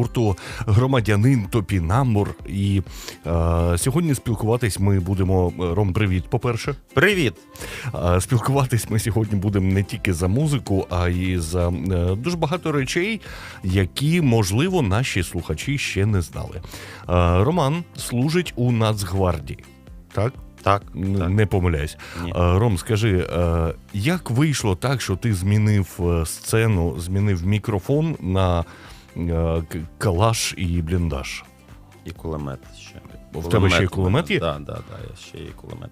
гурту громадянин Топінамур. І е, сьогодні спілкуватись ми будемо. Ром, привіт, по-перше. Привіт! Е, Спілкуватись ми сьогодні будемо не тільки за музику, а й за е, дуже багато речей, які, можливо, наші слухачі ще не знали. Е, Роман служить у Нацгвардії. Так? Так, так. Не помиляюсь. Ні. Е, Ром, скажи, е, як вийшло так, що ти змінив е, сцену, змінив мікрофон на е, калаш і бліндаж? І кулемет ще. В тебе ще й кулемет є? Так, так, так, ще є кулемет.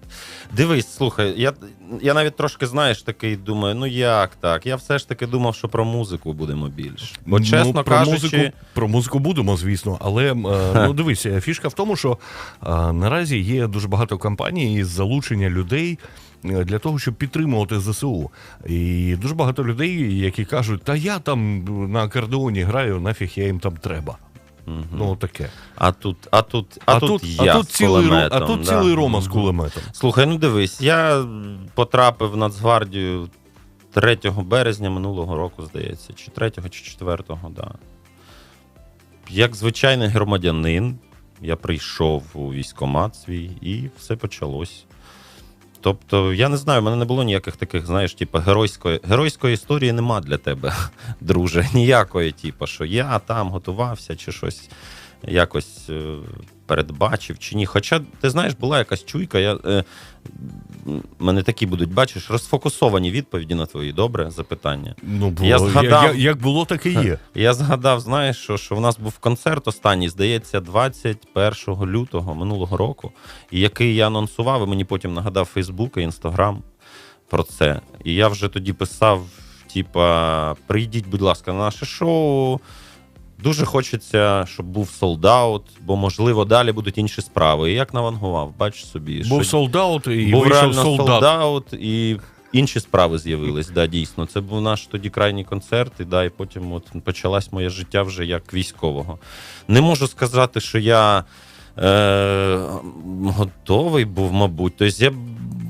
Дивись, слухай, я, я навіть трошки, знаєш, такий думаю, ну як так? Я все ж таки думав, що про музику будемо більше. Бо, чесно ну, про кажучи, музику, про музику будемо, звісно, але е, ну дивись, е, фішка в тому, що е, наразі є дуже багато компаній із залучення людей. Е, Для того щоб підтримувати ЗСУ, і дуже багато людей, які кажуть, та я там на акордеоні граю, нафіг я їм там треба. Мгм. Ну таке. а тут, а тут, а, тут, я а тут з цілий, кулеметом, а тут да. цілий Рома з кулеметом. Слухай, ну дивись, я потрапив в Нацгвардію 3 березня минулого року, здається, чи 3, чи 4, да. Як звичайний громадянин, я прийшов у військкомат свій і все почалось. Тобто, я не знаю, в мене не було ніяких таких, знаєш, типу, геройської, геройської історії нема для тебе, друже. Ніякої, типу, що я там готувався чи щось якось е, передбачив чи ні. Хоча, ти знаєш, була якась чуйка. Я, е, мене такі будуть, бачиш, розфокусовані відповіді на твої добре запитання. Ну, було, Я згадав- як, як було, так і є. Я згадав, знаєш, що, що в нас був концерт останній, здається, 21 лютого минулого року, який я анонсував, і мені потім нагадав Фейсбук і Інстаграм про це. І я вже тоді писав: типа, прийдіть, будь ласка, на наше шоу. Дуже хочеться, щоб був солдаут, бо можливо далі будуть інші справи. І як навангував, бач собі, Був що солдат і був вийшов реально солдат. солдаут, і інші справи з'явились. Да, дійсно. Це був наш тоді крайній концерт, і, да, і потім от почалось моє життя вже як військового. Не можу сказати, що я е, готовий був, мабуть. Тобто я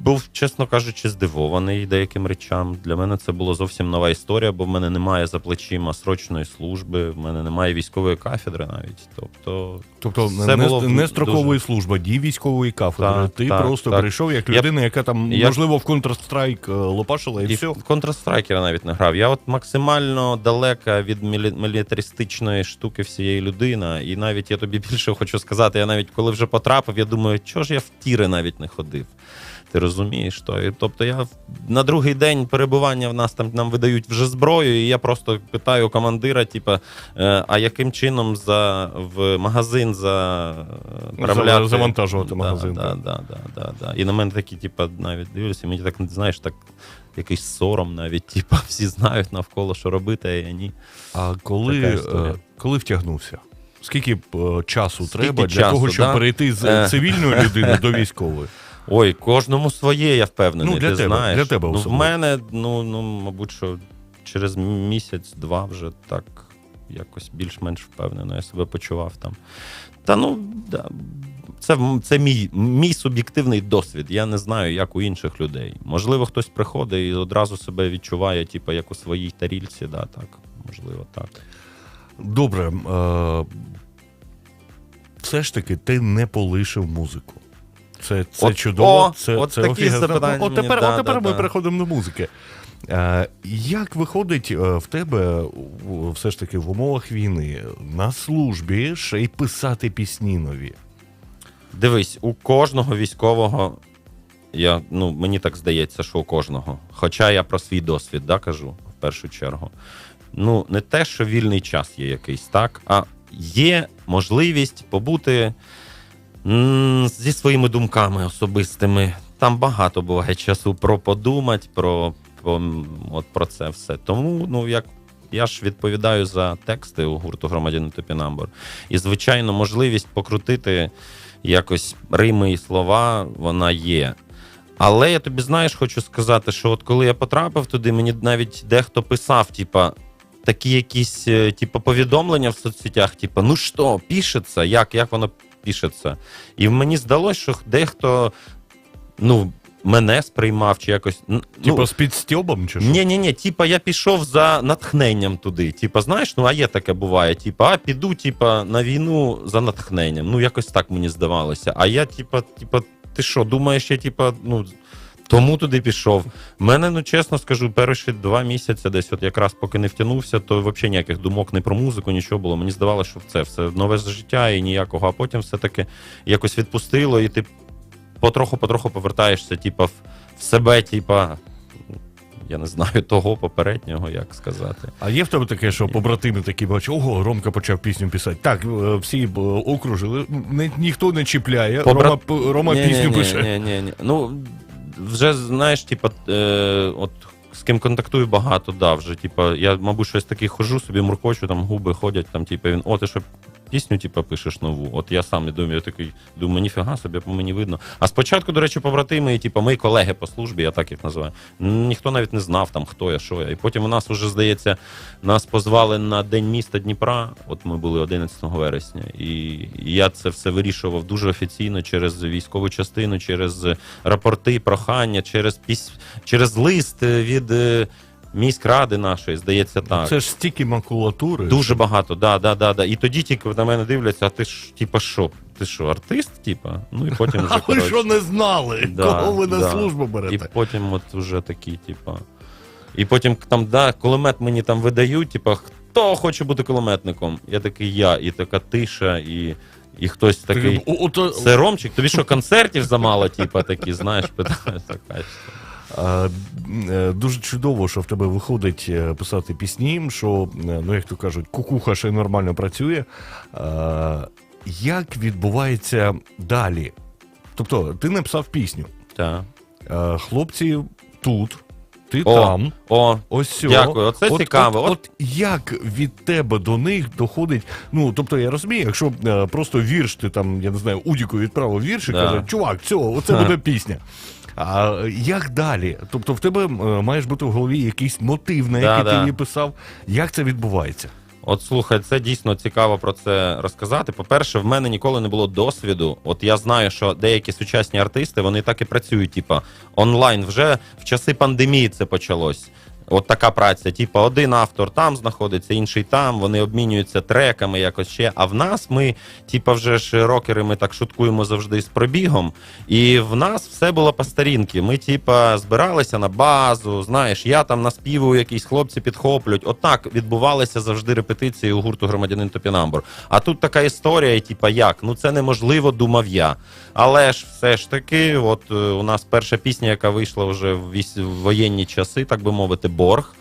був, чесно кажучи, здивований деяким речам. Для мене це була зовсім нова історія, бо в мене немає за плечима срочної служби, в мене немає військової кафедри навіть. Тобто, Тобто Все не, було не строкової дуже- служба, дій військової кафедри. Так, Ти так, просто так. прийшов як Я- людина, яка там, я- можливо, в Counter-Strike е, лопашила і, І все. Counter-Strike навіть не грав. Я от максимально далека від мілі- мілітаристичної штуки всієї людина. І навіть я тобі більше хочу сказати, я навіть коли вже потрапив, я думаю, чого ж я в тіри навіть не ходив. Ти розумієш, то і, тобто я на другий день перебування в нас там нам видають вже зброю, і я просто питаю командира, типа, е, а яким чином за в магазин за е, завантажувати Да, магазин, Да, да, да, да, да. І на мене такі, типа, навіть дивлюся, мені так знаєш, так якийсь сором навіть, типа, всі знають навколо, що робити, а я ні. А коли, е, коли втягнувся? Скільки часу Скільки треба для часу, того, щоб да? перейти з цивільної людини до військової? Ой, кожному своє, я впевнений. Ну, для ти тебе, знаєш. для тебе ну, в мене, ну, ну, мабуть, що через місяць-два вже так якось більш-менш впевнено я себе почував там. Та ну, да. Це, це мій, мій суб'єктивний досвід. Я не знаю, як у інших людей. Можливо, хтось приходить і одразу себе відчуває, типу, як у своїй тарільці, да, так. Можливо, так. Добре. Е, все ж таки, ти не полишив музику. Це, це От- чудово. о, це, от це такі офігезно. запитання От тепер, да, от тепер да, ми да. переходимо до музики. Е, як виходить е, в тебе все ж таки в умовах війни на службі ще й писати пісні нові? Дивись, у кожного військового, я, ну, мені так здається, що у кожного. Хоча я про свій досвід да, кажу в першу чергу. Ну, не те, що вільний час є якийсь, так, а є можливість побути зі своїми думками особистими. Там багато буває часу про подумати, про, про, от про це все. Тому, ну, як я ж відповідаю за тексти у гурту громадянин Топінамбор. І, звичайно, можливість покрутити якось рими і слова, вона є. Але я тобі знаєш, хочу сказати, що от коли я потрапив туди, мені навіть дехто писав, типа, такі якісь типа, повідомлення в соцсетях, типа, ну що, пишеться, як, як воно пишеться. І мені здалося, що дехто, ну, мене сприймав, чи якось. Ну, Типа з підстьобом чи що? ні, ні, ні, типа я пішов за натхненням туди. Типа, знаєш, ну а є таке буває. Типа, а піду, типа, на війну за натхненням. Ну, якось так мені здавалося. А я, типа, типа, ти що, думаєш, я, типа, ну. Тому туди пішов. Мене, ну чесно скажу, перші два місяці, десь, от якраз поки не втягнувся, то взагалі ніяких думок не про музику, нічого було. Мені здавалося, що це все нове життя і ніякого. А потім все-таки якось відпустило, і ти потроху-потроху повертаєшся, типа, в, себе, типа, я не знаю того попереднього, як сказати. А є в тебе таке, що побратими такі бачать, ого, Ромка почав пісню писати. Так, е, всі е, окружили, ні, ніхто не чіпляє. Побра- Рома, Рома пісню пише. Ні, ні, ні. Ну, вже знаєш, типа, е, от з ким контактую багато, да, вже, типа, я, мабуть, щось таке хожу, собі муркочу, там губи ходять, там, типа, він, о, ти що пісню, типа, пишеш нову. От я сам не думаю, я такий думаю, ніфіга собі, по мені видно. А спочатку, до речі, побратими, типа, мої колеги по службі, я так їх називаю. Ніхто навіть не знав там, хто я, що я. І потім у нас вже, здається, нас позвали на День міста Дніпра. От ми були 11 вересня, і я це все вирішував дуже офіційно через військову частину, через рапорти, прохання, через піс... через лист від е, міськради нашої, здається, так. Це ж стільки макулатури. Дуже багато, да, да, да, да. І тоді тільки на мене дивляться, а ти ж, типа, що? Ти що, артист, типа? Ну і потім вже А ви коротше, що не знали? Да, Кого ви на да. службу І берете? потім от вже такі, типа. І потім там, да, кулемет мені там видають, типа, хто хоче бути кулеметником? Я такий я, і така тиша, і, і хтось такий. О- ото- Це Ромчик, тобі що концертів замало, типа, такі, знаєш, така. Е, Дуже чудово, що в тебе виходить е, писати пісні, що, е, ну як то кажуть, кукуха ще нормально працює. Як відбувається далі? Тобто, ти написав пісню, Так. хлопці тут, ти О, там. О, Ось цього. Дякую, оце от, цікаво. От, От- от як від тебе до них доходить? Ну тобто я розумію, якщо е, просто вірш, ти там, я не знаю, Удіку відправив вірш і Да. каже, чувак, цього, оце буде пісня. А як далі? Тобто в тебе е, маєш бути в голові якийсь мотив, на Да, який ти да. її писав. Як це відбувається? От слухай, це дійсно цікаво про це розказати. По-перше, в мене ніколи не було досвіду. От я знаю, що деякі сучасні артисти вони так і працюють, типа онлайн. Вже в часи пандемії це почалось. От така праця. Типа, один автор там знаходиться, інший там. Вони обмінюються треками, якось ще. А в нас ми, типа, вже ж рокери, ми так шуткуємо завжди з пробігом. І в нас все було по старінки. Ми, типа, збиралися на базу. Знаєш, я там наспівую, якісь хлопці підхоплюють. Отак відбувалися завжди репетиції у гурту громадянин Топінамбур. А тут така історія, і типа, як? Ну це неможливо, думав я. Але ж все ж таки, от е, у нас перша пісня, яка вийшла вже в воєнні часи, так би мовити, борг.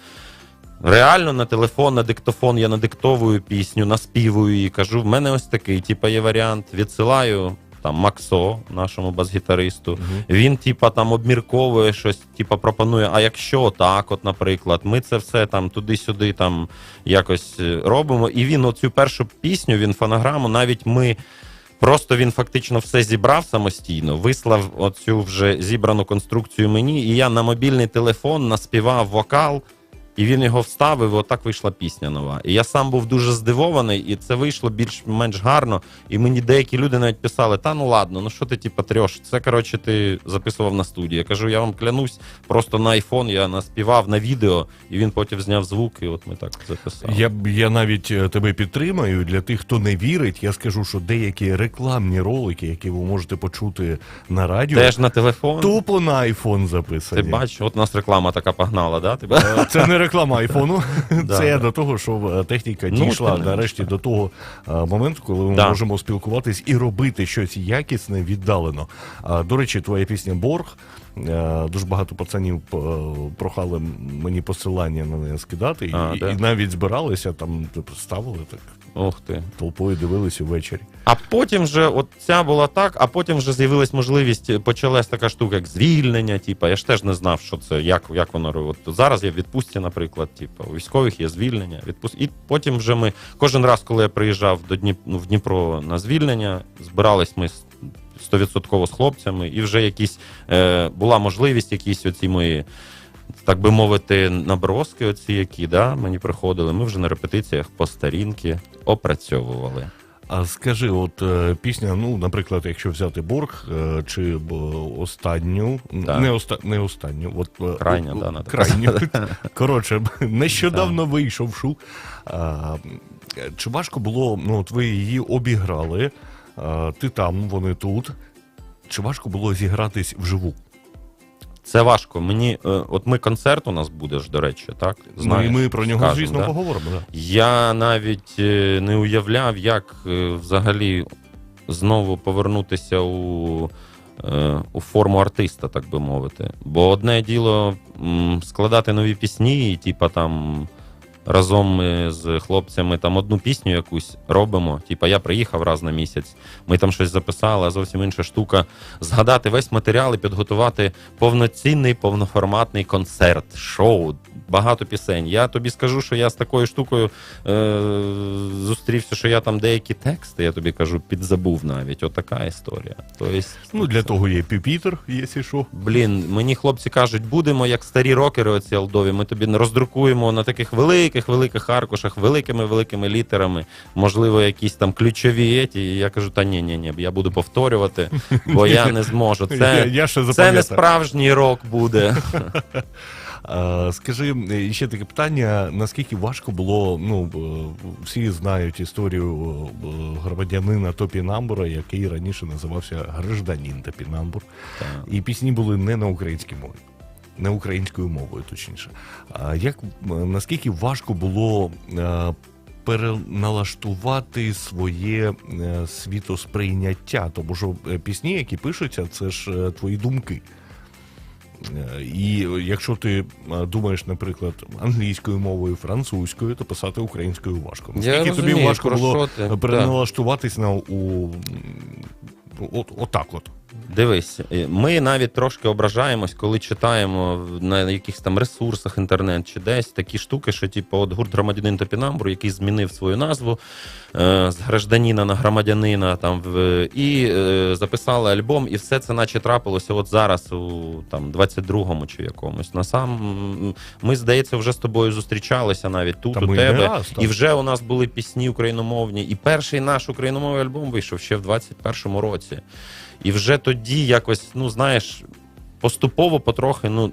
Реально на телефон, на диктофон я надиктовую пісню, наспівую її, кажу, в мене ось такий, типа, є варіант. Відсилаю там Максо, нашому бас-гітаристу. Він, типа, там обмірковує щось, типа, пропонує. А якщо так, от, наприклад, ми це все там туди-сюди там якось е, робимо. І він оцю першу пісню, він фонограму, навіть ми. Просто він фактично все зібрав самостійно, вислав оцю вже зібрану конструкцію мені, і я на мобільний телефон наспівав вокал, і він його вставив, і отак вийшла пісня нова. І я сам був дуже здивований, і це вийшло більш-менш гарно. І мені деякі люди навіть писали: та ну ладно, ну що ти типа трьош? Це коротше ти записував на студії. Я кажу, я вам клянусь, просто на айфон я наспівав на відео, і він потім зняв звук, і от ми так записали. Я, я навіть е, тебе підтримаю. Для тих, хто не вірить, я скажу, що деякі рекламні ролики, які ви можете почути на радіо, Теж на телефон. тупо на айфон Ти бачиш, от у нас реклама така погнала, да? Ти Це не реклама айфону. Це я до того, що е, техніка Ну, дійшла нарешті до того е, моменту, коли ми можемо спілкуватись і робити щось якісне віддалено. До речі, твоя пісня Борг. е, Дуже багато пацанів прохали мені посилання на неї скидати, і, да. і навіть збиралися там, типу, ставили так Ух ти. толпою, дивилися ввечері. А потім вже от ця була так, а потім вже з'явилась можливість, почалась така штука, як звільнення. Типа, я ж теж не знав, що це, як, як воно робить. Зараз я в відпустці, наприклад, типа, у військових є звільнення. Відпуст... І потім вже ми кожен раз, коли я приїжджав до Дніп... ну, в Дніпро на звільнення, збирались ми стовідсотково з хлопцями, і вже якісь е, була можливість, якісь оці мої. Так би мовити, наброски, оці, які да, мені приходили, ми вже на репетиціях по старінки опрацьовували. А скажи, от е, пісня, ну, наприклад, якщо взяти Борг е, чи останню, Так. не, оста, не останню, от, е, Крайня, да, крайню. Коротше, нещодавно вийшовшу. А, чи важко було, ну, от ви її обіграли, а, ти там, вони тут. Чи важко було зігратись вживу? Це важко. Мені, е, от ми концерт у нас буде ж, до речі, так? ну, і ми про нього, скажем, звісно, да? поговоримо. Да. Я навіть е, не уявляв, як е, взагалі знову повернутися у, у форму артиста, так би мовити. Бо одне діло складати нові пісні, і типа там. Разом ми з хлопцями там одну пісню якусь робимо. Типа я приїхав раз на місяць, ми там щось записали, а зовсім інша штука. Згадати весь матеріал і підготувати повноцінний, повноформатний концерт, шоу, багато пісень. Я тобі скажу, що я з такою штукою е- зустрівся, що я там деякі тексти, я тобі кажу, підзабув навіть. Отака історія. Тобто, Ну, для того є піпітер, якщо що. Блін, мені хлопці кажуть, будемо як старі рокери, оці алдові. Ми тобі роздрукуємо на таких великих, великих аркушах, великими великими літерами, можливо, якісь там ключові еті. І я кажу, та ні, ні, ні, я буду повторювати, бо я не зможу. Це, я ще це не справжній рок буде. Скажи е, ще таке питання: наскільки важко було? Ну всі знають історію е, громадянина Топінамбура, який раніше називався Гражданін Топінамбур. Так. І пісні були не на українській мові. Не українською мовою, точніше. Як наскільки важко було е, переналаштувати своє е, світосприйняття? Тому що е, пісні, які пишуться, це ж твої думки. І якщо ти думаєш, наприклад, англійською мовою, французькою, то писати українською важко. Я Наскільки тобі важко було ти. переналаштуватись на у от, отак от. Дивись, е, ми навіть трошки ображаємось, коли читаємо на якихось там ресурсах інтернет чи десь такі штуки, що типу, от гурт громадянин Топінамбур, який змінив свою назву е, з гражданина на громадянина, там в і е, записали альбом, і все це наче трапилося от зараз, у там 22-му чи якомусь. Насам м, ми, здається, вже з тобою зустрічалися навіть тут, Та у тебе. раз, і вже у нас були пісні україномовні. І перший наш україномовний альбом вийшов ще в 21-му році. І вже тоді якось, ну знаєш, поступово потрохи, ну.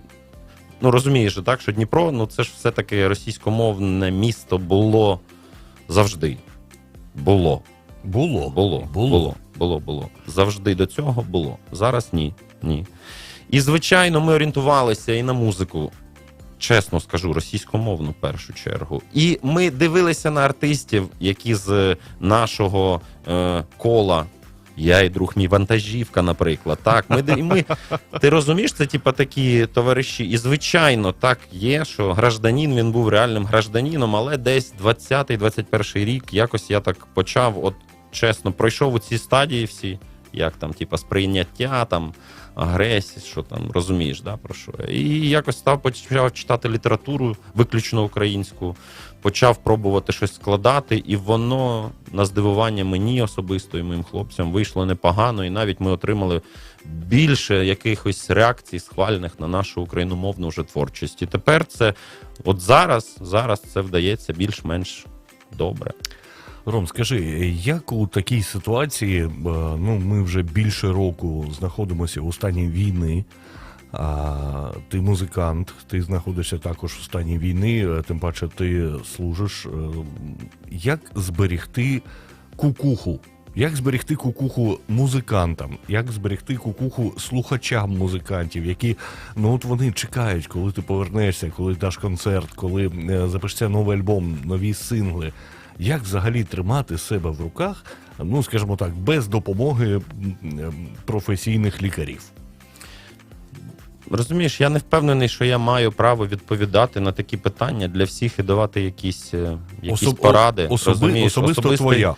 Ну, розумієш, так, що Дніпро, ну це ж все-таки російськомовне місто було завжди. Було. Було. Було. Було. Було. Було. Завжди до цього було. Зараз ні. Ні. І, звичайно, ми орієнтувалися і на музику. Чесно скажу, російськомовну в першу чергу. І ми дивилися на артистів, які з нашого е, кола. Я і друг мій вантажівка, наприклад. Так, ми, ми ти розумієш, це типа такі товариші. І звичайно, так є, що гражданін він був реальним гражданіном, але десь 20-21 рік якось я так почав, от чесно, пройшов у ці стадії всі, як там, типа, сприйняття, там, агресії, що там, розумієш, да, про що. І якось став почав читати літературу виключно українську, почав пробувати щось складати, і воно на здивування мені особисто і моїм хлопцям вийшло непогано, і навіть ми отримали більше якихось реакцій схвальних на нашу україномовну вже творчість. І тепер це, от зараз, зараз це вдається більш-менш добре. Ром, скажи, як у такій ситуації, е, ну ми вже більше року знаходимося у стані війни. А ти музикант, ти знаходишся також у стані війни, е, тим паче ти служиш. Е, Як зберегти кукуху? Як зберегти кукуху музикантам? Як зберегти кукуху слухачам музикантів, які ну от вони чекають, коли ти повернешся, коли даш концерт, коли запишеться новий альбом, нові сингли. Як взагалі тримати себе в руках, ну скажімо так, без допомоги професійних лікарів? Розумієш, я не впевнений, що я маю право відповідати на такі питання для всіх і давати якісь, е, якісь Особ- поради. Особи, Розумієш, особисто Особистий- твоя.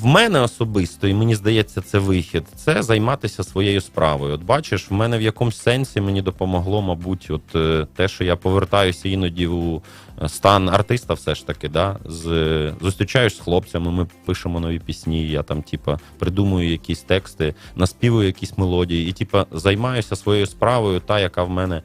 В мене особисто, і мені здається, це вихід. Це займатися своєю справою. От бачиш, в мене в якомусь сенсі мені допомогло, мабуть, от е, те, що я повертаюся іноді у е, стан артиста, все ж таки, да, з зустрічаюсь з хлопцями, ми пишемо нові пісні. Я там, типа, придумую якісь тексти, наспівую якісь мелодії, і типа займаюся своєю справою, та яка в мене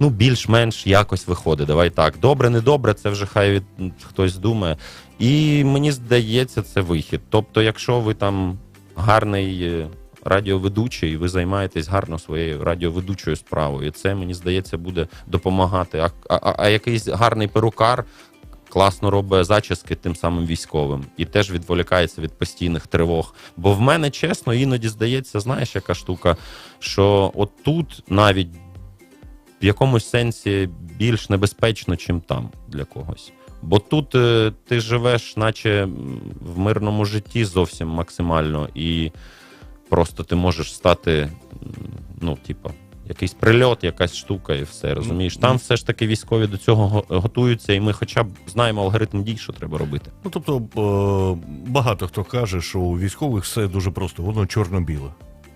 ну, більш-менш якось виходить. Давай так. Добре, не добре, це вже хай від, хтось думає. І мені здається, це вихід. Тобто, якщо ви там гарний е, радіоведучий, ви займаєтесь гарно своєю радіоведучою справою. Це мені здається буде допомагати. А, а, а якийсь гарний перукар класно робить зачіски тим самим військовим і теж відволікається від постійних тривог. Бо в мене чесно іноді здається, знаєш, яка штука, що от тут навіть в якомусь сенсі більш небезпечно, чим там для когось. Бо тут е, ти живеш, наче в мирному житті зовсім максимально, і просто ти можеш стати, ну, типа, якийсь прильот, якась штука, і все. Розумієш? Там все ж таки військові до цього готуються, і ми хоча б знаємо алгоритм дій, що треба робити. Ну тобто е, багато хто каже, що у військових все дуже просто, воно чорно-біле.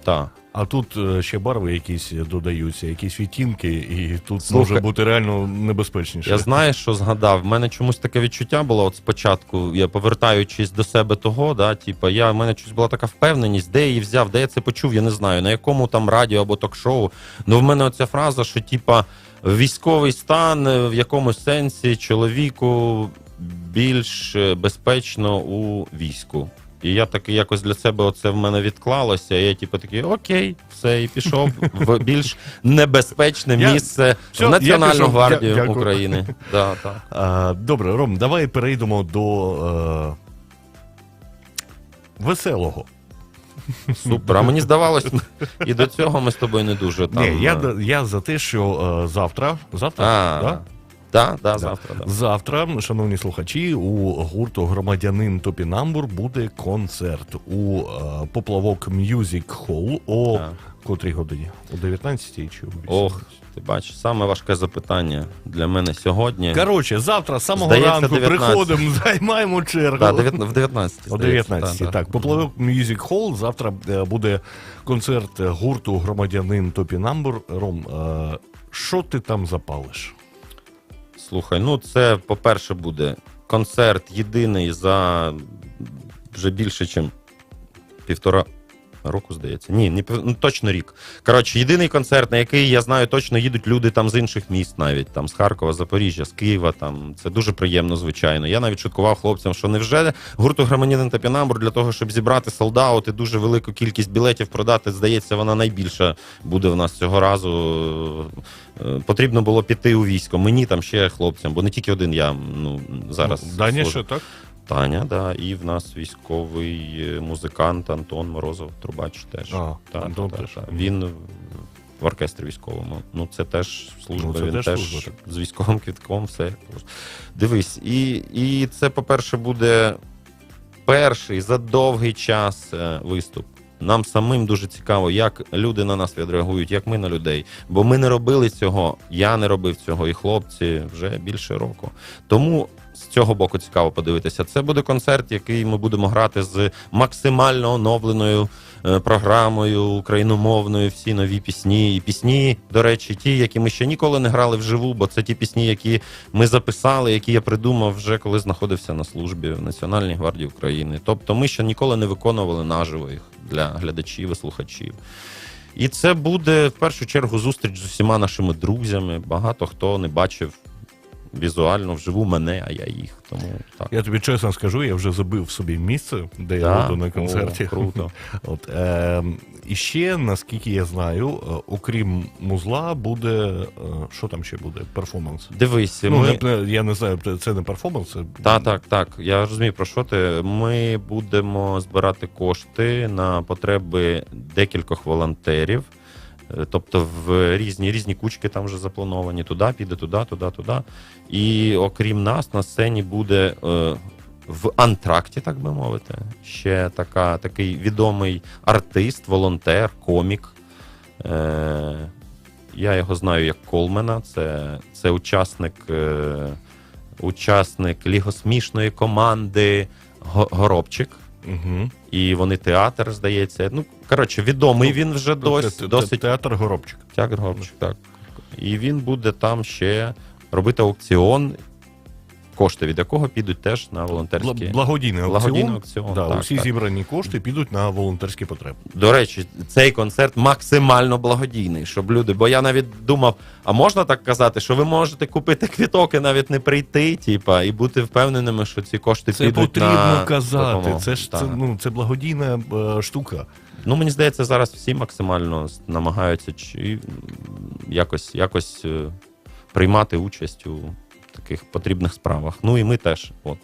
Так. А тут е, ще барви якісь додаються, якісь відтінки, і тут Слухай, може бути реально небезпечніше. Я знаю, що згадав. В мене чомусь таке відчуття було от спочатку, я повертаючись до себе того, да, типу, я, в мене щось була така впевненість, де я її взяв, де я це почув, я не знаю, на якому там радіо або ток-шоу. Ну, в мене оця фраза, що типа військовий стан е, в якомусь сенсі чоловіку більш е, безпечно у війську. І я таки якось для себе оце в мене відклалося. І я типу такий, окей, все, і пішов в більш небезпечне місце в Національну гвардію України. Да, так. А, добре, Ром, давай перейдемо до е, веселого. Супер. А мені здавалось, і до цього ми з тобою не дуже там. Ні, я, е, я за те, що е, завтра, завтра, А, да? Да, да, завтра, да. Завтра, шановні слухачі, у гурту громадянин Топінамбур буде концерт у е, поплавок Music Hall о Так. котрій годині? О 19 чи о Ох, ти бачиш, саме важке запитання для мене сьогодні. Коротше, завтра з самого Здається, ранку 19. приходимо, займаємо чергу. Да, в 19. О 19 да, да. так. Поплавок Music Hall. Завтра е, буде концерт гурту громадянин Топінамбур. Ром, е, що ти там запалиш? Слухай, ну це, по-перше, буде концерт єдиний за вже більше, ніж півтора року, здається. Ні, не ну, точно рік. Коротше, єдиний концерт, на який я знаю, точно їдуть люди там з інших міст, навіть там з Харкова, Запоріжжя, з Києва. Там це дуже приємно, звичайно. Я навіть шуткував хлопцям, що невже гурту громадянин та Пінамбур для того, щоб зібрати солдаут і дуже велику кількість білетів продати, здається, вона найбільша буде в нас цього разу. Е, Потрібно було піти у військо. Мені там ще хлопцям, бо не тільки один я ну зараз. Ну, ще так? Таня, да, і в нас військовий е, музикант Антон Морозов, трубач теж. А, Так, Антон так, теж. так. Він в оркестрі військовому. Ну, це теж служба. Ну, це він теж теж, служба, з військовим квітком, все. Дивись, і, і це, по-перше, буде перший за довгий час е, виступ. Нам самим дуже цікаво, як люди на нас відреагують, як ми на людей. Бо ми не робили цього, я не робив цього, і хлопці вже більше року. Тому з цього боку цікаво подивитися. Це буде концерт, який ми будемо грати з максимально оновленою е, програмою україномовною, всі нові пісні. І пісні, до речі, ті, які ми ще ніколи не грали вживу, бо це ті пісні, які ми записали, які я придумав вже коли знаходився на службі в Національній гвардії України. Тобто, ми ще ніколи не виконували наживо їх для глядачів і слухачів. І це буде в першу чергу зустріч з усіма нашими друзями. Багато хто не бачив візуально вживу мене, а я їх. Тому так. Я тобі чесно скажу, я вже забив собі місце, де Да? я буду на концерті. О, круто. От, е, і ще, наскільки я знаю, е, окрім музла, буде. е, що там ще буде? Перформанс. Дивись, Ну, ми... не, не- я не знаю, це- це не перформанс, це Так, так, так. Я розумію, про що ти. Ми будемо збирати кошти на потреби декількох волонтерів. Тобто в різні різні кучки там вже заплановані. Туди піде, туди, туди, туди. І окрім нас, на сцені буде е, в антракті, так би мовити, ще така, такий відомий артист, волонтер, комік. Е, я його знаю як Колмена. Це, це учасник. Е, учасник лігосмішної команди Горобчик. Угу. І вони театр, здається. Ну, коротше, відомий він вже досить, досить театр Горобчик. театр Горобчик, так. І він буде там ще робити аукціон. Кошти від якого підуть теж на волонтерські. Бла- Благодійний. Благодійний аукціон, Да, так, усі так. зібрані кошти підуть на волонтерські потреби. До речі, цей концерт максимально благодійний, щоб люди. Бо я навіть думав, а можна так казати, що ви можете купити квіток і навіть не прийти, типа, і бути впевненими, що ці кошти Це підуть потрібно на казати. допомогу. Це ж це, ну, це благодійна е, штука. Ну, мені здається, зараз всі максимально намагаються чи якось, якось е, приймати участь у таких потрібних справах. Ну і ми теж. От.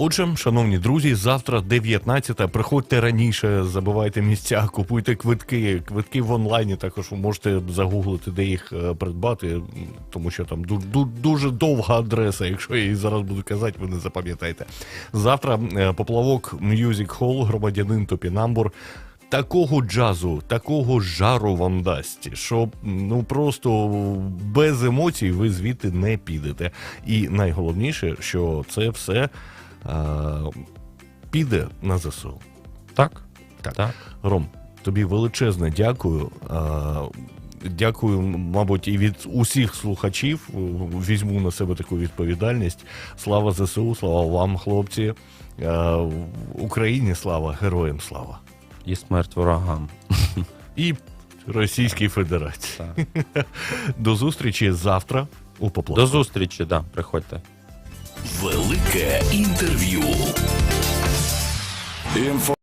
Отже, шановні друзі, завтра 19 Приходьте раніше, забивайте місця, купуйте квитки. Квитки в онлайні. Також можете загуглити, де їх е, придбати, тому що там ду- ду- дуже довга адреса. Якщо я її зараз буду казати, ви не запам'ятаєте. Завтра е, поплавок Music Hall, громадянин Топінамбур. Такого джазу, такого жару вам дасть, що ну просто без емоцій ви звідти не підете. І найголовніше, що це все е, піде на ЗСУ. Так? Так. Так. Ром, тобі величезне дякую. Е, Дякую, мабуть, і від усіх слухачів. Візьму на себе таку відповідальність. Слава ЗСУ, слава вам, хлопці. Е, Україні слава, героям слава. І смерть ворогам. І Російській Федерації. Так. До зустрічі завтра у Поплавку. До зустрічі, да, приходьте. Велике інтерв'ю. Інфо